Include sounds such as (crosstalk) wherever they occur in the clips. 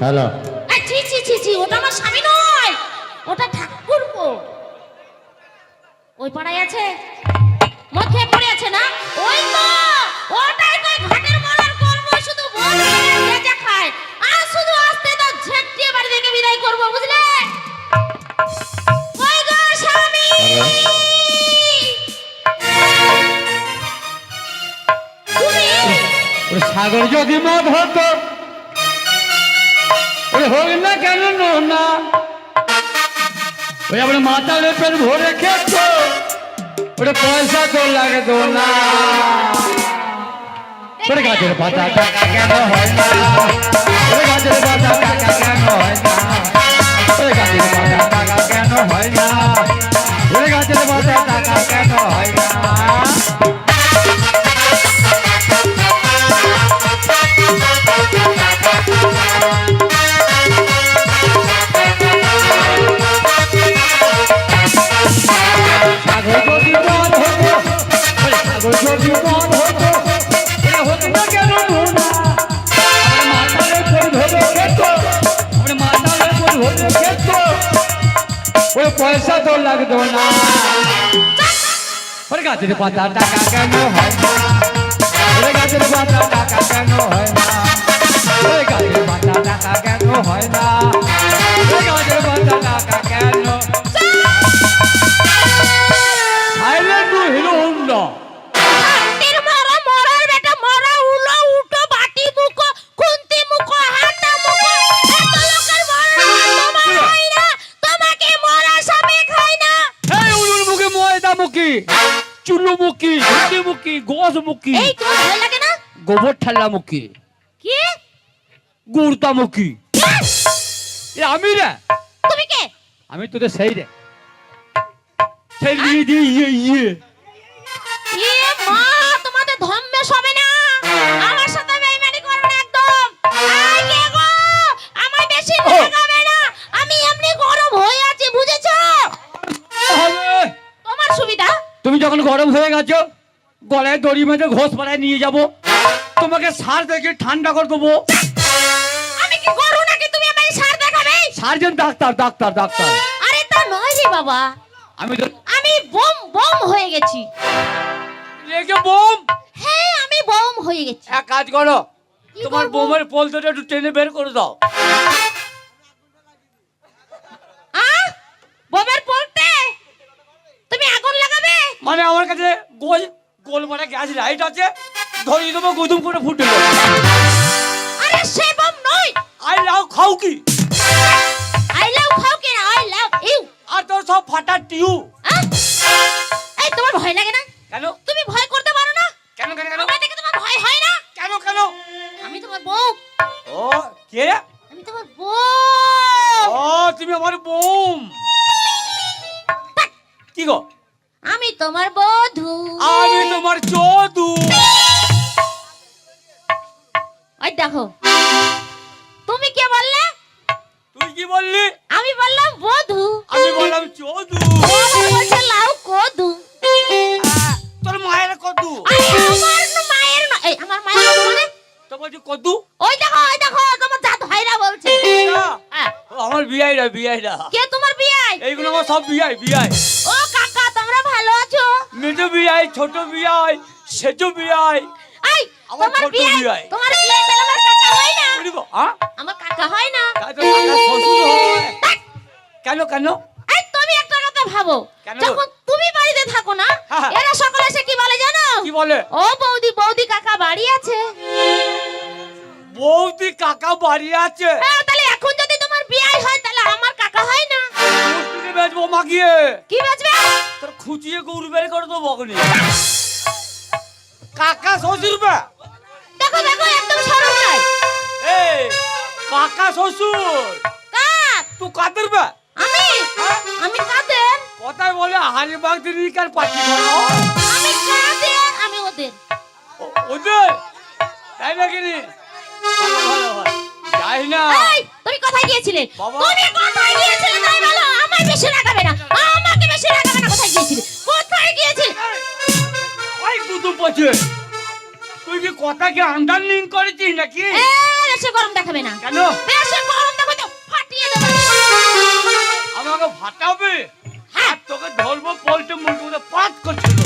Hello. ছি ছি ছি ছি ওটা আমার স্বামী নয়। ওটা ঠাকুরপো ওই পাড়ায় আছে? মদ পড়ে আছে না? ওই তো ওটাই তো ঘাটের মরার শুধু মদ খেয়ে আর শুধু আসতে তো ঝেঁটিয়ে বাড়ি থেকে বিদায় করব বুঝলে? ওই গো স্বামী! সাগর যদি হতো ওরে হোক না কেন না ওই আপনার মাথার পেট ভরে খেত ওটা পয়সা তো লাগতো না ওরে গাছের পাতা টাকা কেন হয় না ওরে গাছের পাতা টাকা কেন হয় না ওরে গাছের পাতা টাকা কেন হয় না তো লাগতো না। ওরে গাছের পাতা টাকা কেন হয় না? ওরে গাছের পাতা টাকা কেন হয় না? ওরে গাছের পাতা টাকা কেন হয় না? ওরে গাছের পাতা টাকা কেন চুলু মুখি ঝুঁটি মুখি গোস মুখি এই তোমার ভালো লাগে না? গোবর ঠাল্লা মুখী কি? গুড়তা মুখী এ আমি রে। তুমি কে? আমি তোদের সেই রে। সেই দিয়ে ইয়ে ইয়ে। তুমি যখন গরম হয়ে গেছো গলায় দড়ি মেঁধে ঘোষ পাড়ায় নিয়ে যাব। তোমাকে সার দেখে ঠান্ডা করে দেবো। আমি কি গরু নাকি তুমি আমায় সার দেখাবে? Surgeon doctor doctor doctor. আরে তা নয় রে বাবা। আমি তো আমি বোম বোম হয়ে গেছি। বোম? হ্যাঁ আমি বোম হয়ে গেছি। এক কাজ করো। তোমার? বোমের পোলতটা একটু টেনে বের করে দাও আ বোমের পড়তে তুমি আগুন লাগাবে মানে আমার কাছে গোল গোল মানে গ্যাস লাইট আছে। ধরিয়ে দেবো গুদুম করে ফুটে আরে সে বোম নয়। আই লাভ খাও কি আই লাভ খাও কি আই লাভ ইউ আর তোর সব ফাটা টিউ। এই তোমার ভয় লাগে না? কেন? তুমি ভয় করতে পারো না? কেন কেন কেন? আমার দেখে তোমার ভয় হয় না? কেন কেন? আমি তোমার বউ। ও কে আমি তোমার বউ। ও তুমি আমার বোম কি গো? আমি তোমার বধূ। আমি তোমার চোদু ওই দেখো তুমি কে বললে? তুই কি বললি? আমি বললাম বধূ। আমি বললাম আমার বলছে লাউ কদু। তোর মায়ের কদু। আমার না মায়ের না এই আমার মায়ের কদু মানে? তো বলছি কদু। ওই দেখো ওই দেখো তোমার জাত ভাইরা বলছে। না, হ্যাঁ, আমার বিয়াইরা বিয়াইরা। কে তোমার বিয়াই? এইগুলো আমার সব বিয়াই বিয়াই। মেজো বিয়াই ছোট বিয়াই সেজো বিয়াই। এই আমার তোমার ছোট বিয়াই। তোমার বিয়াই আমার কাকা হয় না। হ্যাঁ? আমার কাকা হয় না। কাকা শ্বশুর হয়। কেন কেন? এই তুমি একটা কথা ভাবো? যখন তুমি বাড়িতে থাকো না হ্যাঁ। এরা সকলে এসে কি বলে জানো? কি বলে? ও বৌদি বৌদি কাকা বাড়ি আছে। বৌদি কাকা বাড়ি আছে। হ্যাঁ, তাহলে এখন যদি তোমার বিয়াই হয় তাহলে আমার কাকা হয় না। বেচবো মাগিয়ে কি বাজবে তোর খুঁচিয়ে গরু বের করে দেবো বগনি। কাকা শ্বশুর বে দেখো দেখো একদম সরল নয় এই কাকা শ্বশুর। কাক তুই কাদের বে আমি? হ্যাঁ? আমি কাদের? কথায় বলে হাড়ি বাগদি নিকার পাটি করো আমি কাদের? আমি ওদের। ওদের? তাই নাকি ভালো। যাই না। এই তুমি কোথায় গিয়েছিলে বাবা। তুমি কোথায় গিয়েছিলে তাই বলো আমায় বেশি রাখাবে না। আমাকে বেশি রাখাবে না কোথায় তুই কি কথা কি করেছিস নাকি? এসে গরম দেখাবে না। কেন? এসে গরম তো ফাটিয়ে দেবে। আমাকে ফাটাবে? হ্যাঁ। তোকে ধরবো পোল্টে মুল্টে পাঁচ করছিস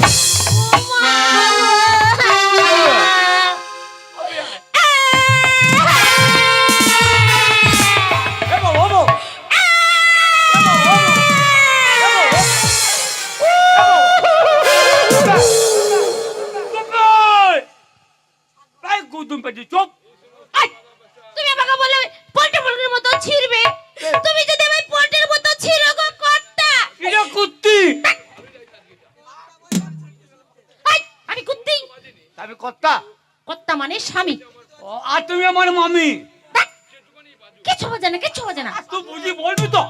কইছি চুপ। তুমি আমাকে বলে পোল্টে মুরগির মতো ছিড়বে। তুমি যদি আমি পোল্টের মতো ছিড়ো গো কর্তা। এটা কুত্তি? আমি কুত্তি। আমি কর্তা। কর্তা মানে স্বামী। ও আর তুমি আমার মামি। কিছু বোঝে না কিছু বোঝে না। তুই বুঝি বলবি তো।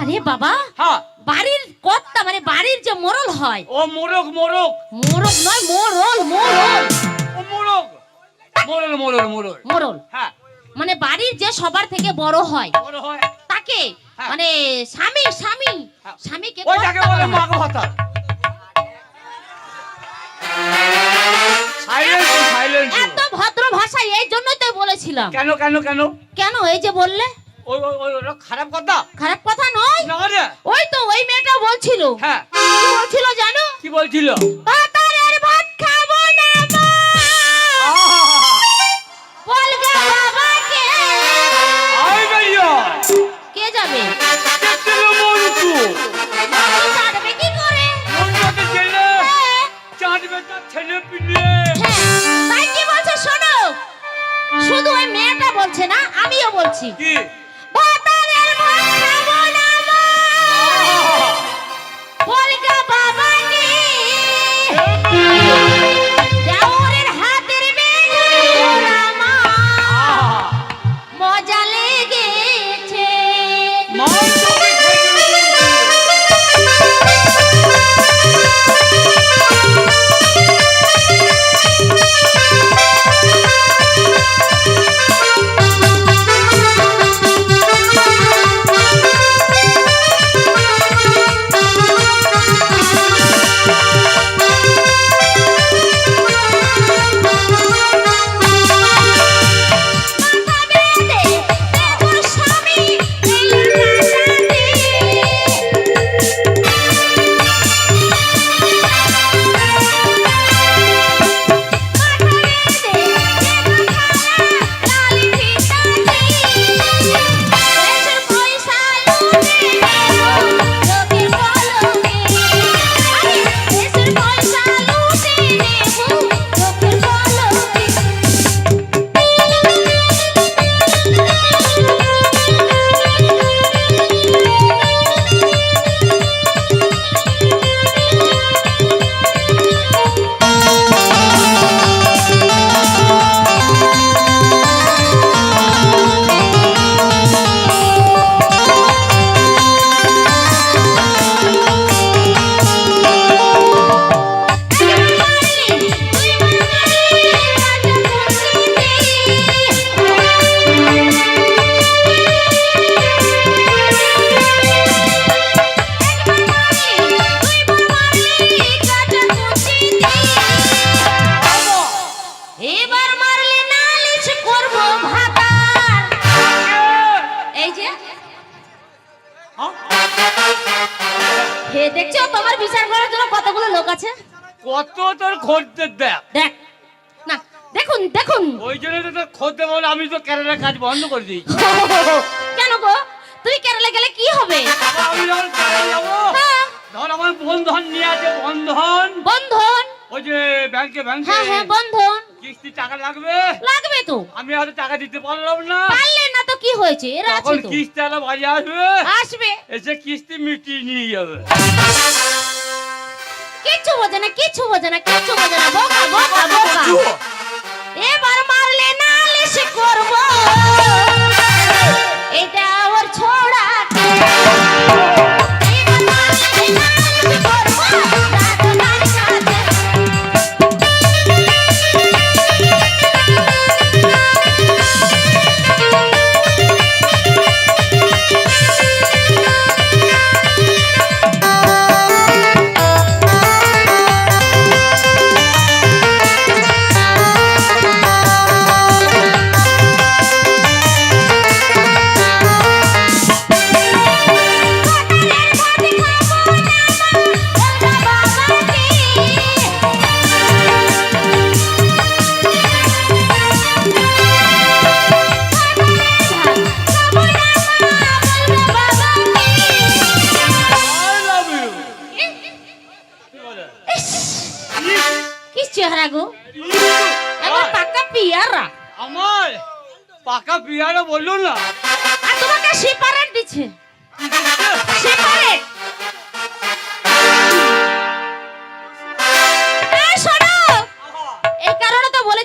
আরে বাবা হ্যাঁ। বাড়ির কর্তা মানে বাড়ির যে মোরল হয়। ও মোরক মোরক মোরক নয় মোরল মোরল। মোরল মোরল মোরল মোরল হ্যাঁ। মানে বাড়ির যে সবার থেকে বড় হয় বড় হয়। তাকে হ্যাঁ। মানে স্বামী স্বামী হ্যাঁ। স্বামীকে বলে। মাগ ভাতা এত ভদ্র ভাষা এই জন্যই তো বলেছিলাম। কেন কেন কেন? কেন এই যে বললে? খারাপ কথা। খারাপ কথা নয়। না রে। ওই তো ওই মেয়েটা বলছিল। হ্যাঁ। কি বলছিল জানো? কি বলছিল? ছেলে পিলে। হ্যাঁ, তাই কি বলছে শোনো? শুধু ওই মেয়েটা বলছে না আমিও বলছি। কি? কাজ বন্ধ করে দিয়েছি। (laughs) কেন গো? তুমি কেরালা গেলে কি হবে? বাবা, আমি যখন কেরালা যাব। হ্যাঁ, ধর আমার বন্ধন নিয়ে আছে বন্ধন। বন্ধন? ওই যে ব্যাংকে ব্যাংকে। হ্যাঁ হ্যাঁ বন্ধন। কিস্তি টাকা লাগবে? লাগবে তো। আমি হয়তো টাকা দিতে পারলাম না। পারলে না তো কি হয়েছে? এরা আছে তো। কিস্তি আলা বাড়ি আসবে। আসবে। এসে কিস্তি মিটিয়ে নিয়ে যাবে। কিচ্ছু বোঝে না কিচ্ছু বোঝে না কিচ্ছু বোঝে না। বোকা বোকা বোকা। এবার মারলে নালিশ করব। এটা ওর ছোড়া।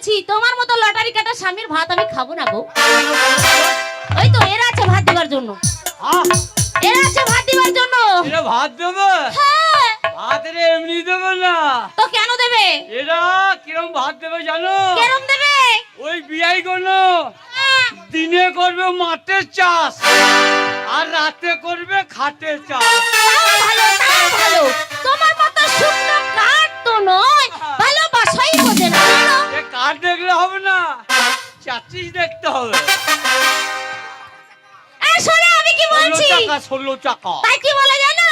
কারণে তোমার মতো লটারি কাটা স্বামীর ভাত আমি খাব না গো ওই তো এরা আছে ভাত দেওয়ার জন্য। এরা আছে ভাত দেওয়ার জন্য। এরা ভাত দেবে? হ্যাঁ। ভাত এরা এমনি দেবে না। তো কেন দেবে? এরা কিরম ভাত দেবে জানো? কেরম দেবে? ওই বিয়াই হ্যাঁ, দিনে করবে মাঠের চাষ আর রাতে করবে খাটের চাষ। ভালো ভালো। তোমার মতো শুকনো কাঠ তো নয়। কাঠ দেখলে হবে না। চাচিস দেখতে হবে। শোনো আমি কি ষোলো বলছি টাকা ষোলো টাকা তাই কি বলে জানো?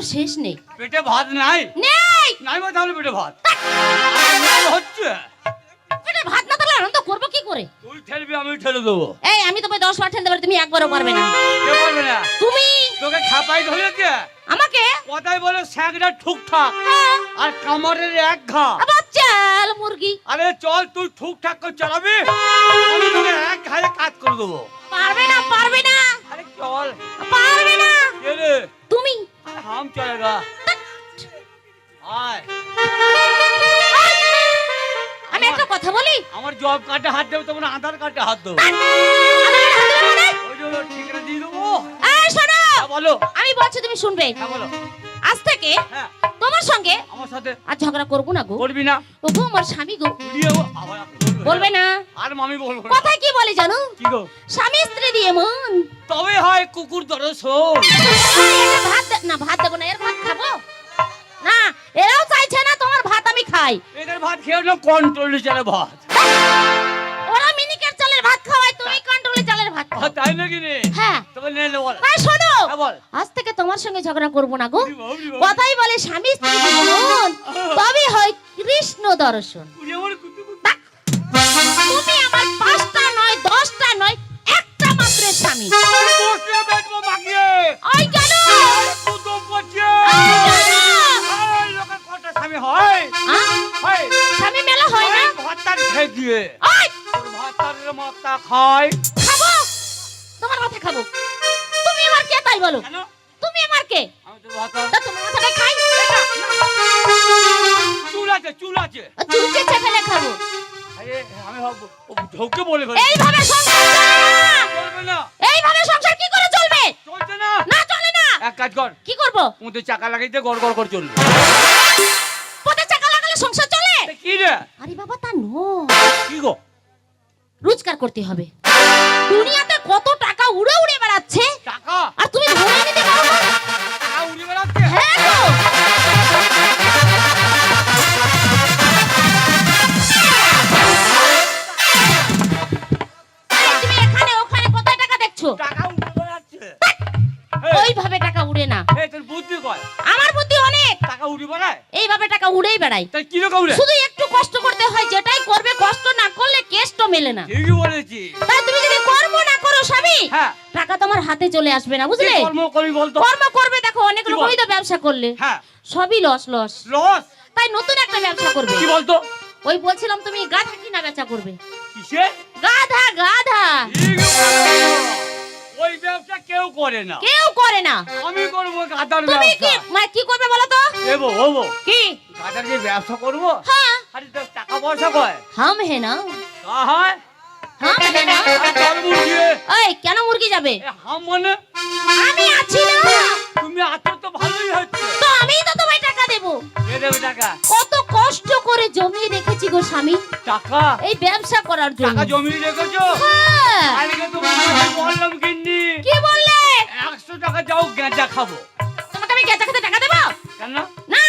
আনন্দর শেষ নেই। পেটে ভাত নাই? নেই! নাই বা তাহলে পেটে ভাত। হচ্ছে? পেটে ভাত না থাকলে আনন্দ করব কি করে? তুই ঠেলবি আমি ঠেলে দেবো। এই আমি তোমায় দশ বার ঠেলতে পারি তুমি একবারও পারবে না। কে পারবে না? তুমি তোকে খাপাই ধরেছে আমাকে? কথাই বলে স্যাঁকটা ঠুকঠাক হ্যাঁ, আর কামড়ের এক ঘা। আবার চাল মুরগি। আরে চল তুই ঠুকঠাক করে চালাবি। আমি তোকে এক ঘায়ে কাজ করে দেবো। পারবে না পারবে না। আরে চল। পারবে না। তুমি হাম চলেগা আয়। আমি একটা কথা বলি? আমার জব কার্ডে হাত দেবো তখন আধার কার্ডে হাত দেবো। আমার হাত দেবে না? ওই জন্য ঠিকানা দিয়ে দেবো। এই শোনো হ্যাঁ বলো। আমি বলছি তুমি শুনবে। হ্যাঁ বলো। আজ থেকে হ্যাঁ। তোমার সঙ্গে আমার সাথে আর ঝগড়া করব না গো। করবি না। ও গো আমার স্বামী গো। বলবে। না। আর মামি বলব না। কথায় কি বলে জানো? কি গো? স্বামী স্ত্রী দিয়ে মন। তবে হয় কুকুর দরস ভাত না ভাত দেবো না এর ভাত খাব? না এরাও চাইছে না তোমার ভাত আমি খাই। এদের ভাত খেয়ে কন্ট্রোলে চলে ভাত। তাই নাকি রে হ্যাঁ তবে নে বল তাই শোনো হ্যাঁ বল আজ থেকে তোমার সঙ্গে ঝগড়া করব না গো। কথাই বলে স্বামী স্ত্রী মন তবে হয় কৃষ্ণ দর্শন! তুমি আমার পাঁচটা নয় দশটা নয় একটা মাত্র স্বামী আরে। ওই কেন আরে? আরে স্বামী হয়? স্বামী মেলা হয় না ওই ভাতটার খেয়ে দিয়ে। ওই তোর ভাতটার মাথা খায়। তোমার মাথা খাব। তুমি আমার কে তাই বলো? তুমি আমার কে? আমি তোর ভাতটা- তা তোমার মাথাটা খাই। চুল আছে, চুল আছে। চুল চেঁচে ফেলে খাব। আমি ভাববো, ঢোকে বলে ফেলে। এইভাবে সংসার না। চলবে না, এইভাবে সংসার কি করে চলবে? চলছে না। না চলে না। এক কাজ কর। কি করব? মুখে চাকা লাগাইতে গড় গড় করে চলবে। পথে চাকা লাগালে সংসার চলে? কি রে? আরে বাবা তা নো কি গো? রোজগার করতে হবে। দুনিয়াতে না। ঠিকই বলেছি। তাই তুমি যদি কর্ম না করো স্বামী হ্যাঁ। টাকা তোমার হাতে চলে আসবে না কি বুঝলে? কর্ম করবি বলতো? কর্ম করবে দেখো অনেক কি বল? তো ব্যবসা করলে। হ্যাঁ। সবই লস লস লস তাই নতুন একটা ব্যবসা করবে। কি বলতো? ওই বলছিলাম তুমি গাধা কিনা বেচা করবে। কিসে? গাধা গাধা। ওই ব্যবসা কেউ করে না। কেউ করে না। আমি করব গাদার তুমি কি মানে কি করবে বলো তো? দেবো হব। কি? গাদার যে ব্যবসা করব? হ্যাঁ। আরে টাকা পয়সা কয়? হাম হে না। কা হয়? কেন? মুরগি যাবে? মানে? আমি আছি না। তুমি আছো তো ভালোই হচ্ছে। তো আমিই তো তোমায় টাকা দেবো। কে দেবে টাকা? কত কষ্ট করে জমিয়ে রেখেছি গো স্বামী। টাকা? এই ব্যবসা করার জন্য। টাকা জমিয়ে রেখেছো? হ্যাঁ। আজকে তো মামাকে বললাম কিন্নি কি বললে? একশো টাকা যাও গেঁজা খাব। তোমাকে আমি গেঁজা খেতে টাকা দেবো? কেন? না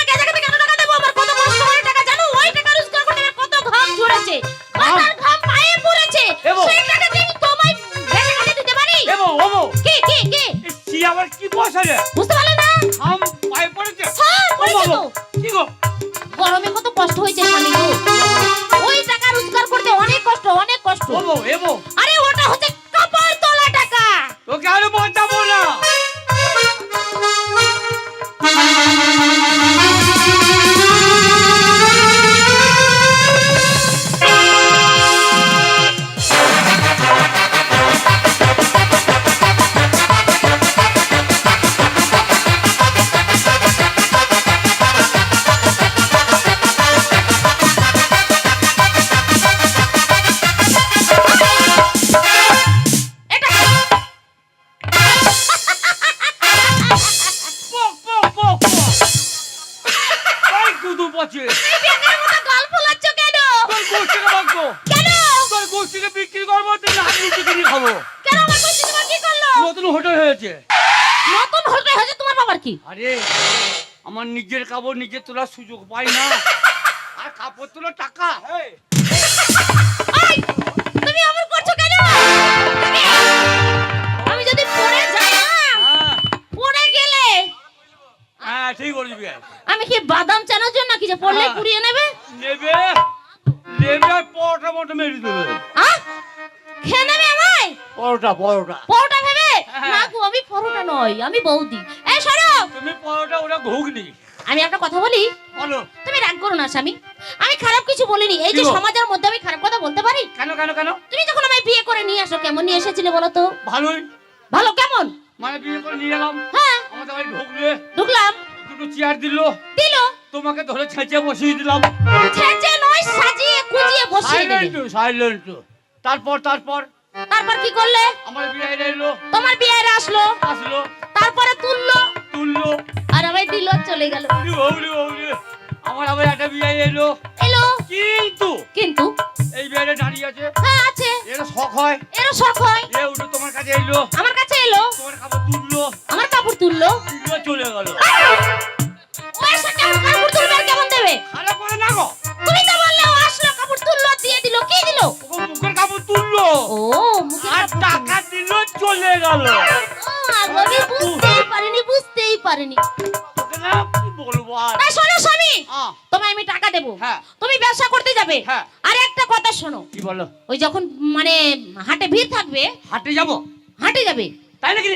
কাপড় নিজে তোলার সুযোগ পাই না। আর কাপড় তোলার টাকা। তুমি এমন করছ কেন? আমি যদি পড়ে যাই না হ্যাঁ। পড়ে গেলে হ্যাঁ ঠিক বলছি বিয়ে আমি কি বাদাম চানার জন্য কি যে পড়লে হ্যাঁ। পুড়িয়ে নেবে? নেবে। নেবে আর পরোটা মতো মেরে দেবে। আহ খেয়ে নেবে আমায়? পরোটা পরোটা। পরোটা ভেবে? হ্যাঁ। না গো আমি পরোটা নই আমি বৌদি। এই সরো। তুমি পরোটা ওরা ঘুগনি। আমি একটা কথা বলি? বলো। তুমি রাগ করো না স্বামী। আমি খারাপ কিছু বলিনি। এই যে সমাজের মধ্যে আমি খারাপ কথা বলতে পারি? কেন কেন কেন? তুমি যখন আমায় বিয়ে করে নিয়ে আসো কেমন নিয়ে এসেছিলে বলো তো? ভালোই। ভালো কেমন? মানে বিয়ে করে নিয়ে এলাম। হ্যাঁ। আমাদের বাড়ি ঢুকলে ঢুকলাম। দুটো চেয়ার দিল। দিল। তোমাকে ধরে ছেঁচে বসিয়ে দিলাম। ছেঁচে নয় সাজিয়ে কুজিয়ে বসিয়ে দিলে। সাইলেন্ট সাইলেন্ট তারপর তারপর? তারপর কি করলে? আমার বিয়ে এলো। তোমার বিয়ের আসলো। আসলো। তারপরে তুললো। তুললো। আর আমায় দিল চলে গেল। আমার আবার একটা বিয়ে এলো। এলো? কিন্তু কিন্তু? এই বিয়েটা দাঁড়িয়ে আছে। হ্যাঁ আছে। এর শখ হয়। এরও শখ হয়। এ উঠে তোমার কাছে এলো। আমার কাছে এলো। তোমার কাপড় তুললো। আমার কাপড় তুললো। তুললো চলে গেল। ওর সাথে আমার কাপড় তুলবে আর কেমন দেবে? করে না গো। তুমি তো বললে ও আসলো কাপড় তুললো দিয়ে দিল কি দিল? ও মুখের কাপড় তুললো। ও মুখে আর টাকা দিল চলে গেল। আমি বুঝতেই পারিনি বুঝতেই পারিনি। তোকে না কি বলব আর? তাই শোনো স্বামী তোমায় আমি টাকা দেবো। হ্যাঁ। তুমি ব্যবসা করতে যাবে। হ্যাঁ। আর একটা কথা শোনো কি বলো? ওই যখন মানে হাটে ভিড় থাকবে হাটে যাব? হাটে যাবে। তাই নাকি?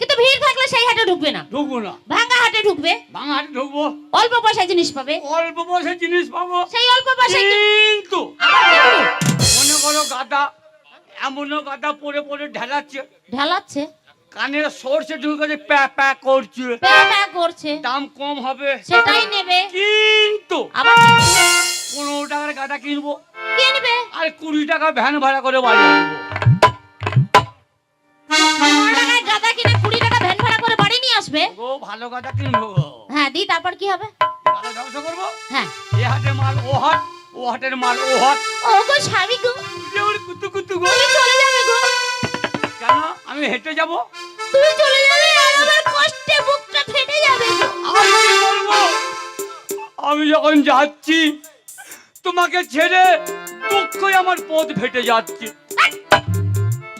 কিন্তু ভিড় থাকলে সেই হাটে ঢুকবে না। ঢুকবো না। ভাঙ্গা হাটে ঢুকবে। বাংলা হাটে ঢুকবো। অল্প পয়সায় জিনিস পাবে। অল্প জিনিস পাবো। সেই অল্প পয়সায় কিন্তু আবার কিন্তু মনে করো গাদা এমনও গাদা পরে পরে ঢেলাচ্ছে। ঢালাচ্ছে? কানের সরষে ঢুকে প্যা প্যা করছে। প্যা প্যা করছে। দাম কম হবে। সেটাই নেবে। কিন্তু আবার পনেরো টাকার গাদা কিনবো। কিনবে আর কুড়ি টাকা ভ্যান ভাড়া করে বাড়ি আসবে? গো ভালো গাদা কিনবো হ্যাঁ দি তারপর কি হবে? গাদা ব্যবসা করব? হ্যাঁ। এ মাল ও হাট ও হাটের মাল ও হাট ও গো। স্বামী গো কুতু কুতু গো। চলে যাবে গো। কেন? আমি হেঁটে যাব? তুমি চলে যাবে আর আমার কষ্টে বুকটা ফেটে যাবে। আমি কি বলব? আমি যখন যাচ্ছি তোমাকে ছেড়ে দুঃখই আমার পথ ফেটে যাচ্ছে।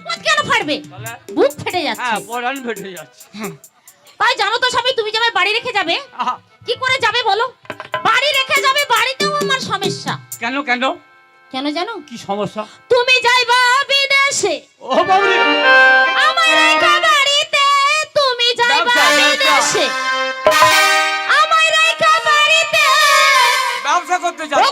বুক কেন ফাটবে? বুক ফেটে যাচ্ছে। হ্যাঁ পরাণ ফেটে যাচ্ছে। হ্যাঁ। তাই জানো তো স্বামী তুমি যাবে বাড়ি রেখে যাবে কি করে যাবে বলো? বাড়ি রেখে যাবে বাড়িতেও আমার সমস্যা। কেন কেন? কেন জানো? কি সমস্যা? তুমি যাইবা বিদেশে ও বাবুরে। আমার রেখা বাড়িতে তুমি যাইবা ব্যবসা, ব্যবসা। আমার রেখা বাড়িতে ব্যবসা করতে ও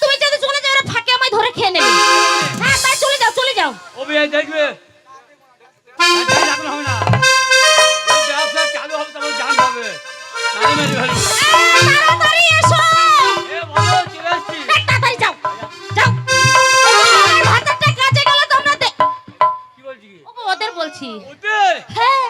তুমি যদি চলে যাও ওরা আমায় ধরে খেয়ে নেবে। হ্যাঁ চলে যাও চলে যাও। চালু হবে তারপর জান হবে। তাড়াতাড়ি এসো। পেয়েছি হ্যাঁ।